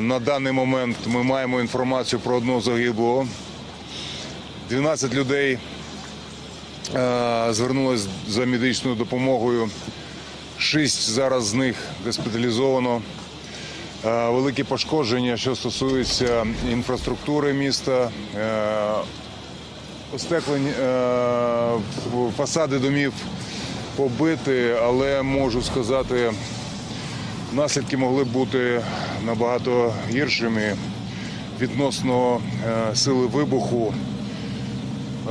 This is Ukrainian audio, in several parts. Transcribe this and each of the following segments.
На даний момент ми маємо інформацію про одного загиблого. 12 людей е, звернулись за медичною допомогою. Шість зараз з них госпіталізовано. Е, Великі пошкодження, що стосуються інфраструктури міста, е, остеклень, фасади домів побиті, але можу сказати, наслідки могли бути набагато гіршими відносно е, сили вибуху.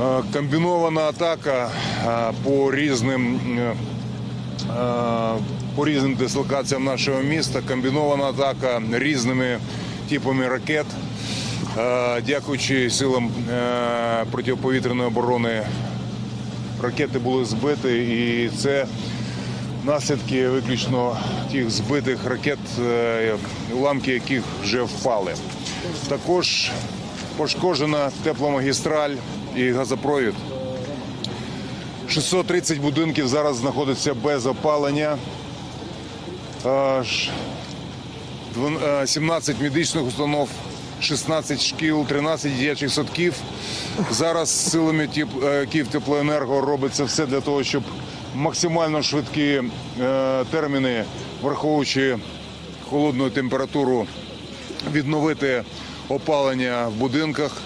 Е, Комбінована атака е, по різним по різним дислокаціям нашого міста. Комбінована атака різними типами ракет. Дякуючи силам протиповітряної оборони, ракети були збиті, і це наслідки виключно тих збитих ракет, е, уламки яких вже впали. Також пошкоджена тепломагістраль і газопровід. 630 будинків зараз знаходяться без опалення. Е, ш- дван- е, 17 медичних установ, 16 шкіл, 13 дитячих садків. Зараз силами е, Київтеплоенерго робиться все для того, щоб максимально швидкі е, терміни, враховуючи холодну температуру, відновити опалення в будинках.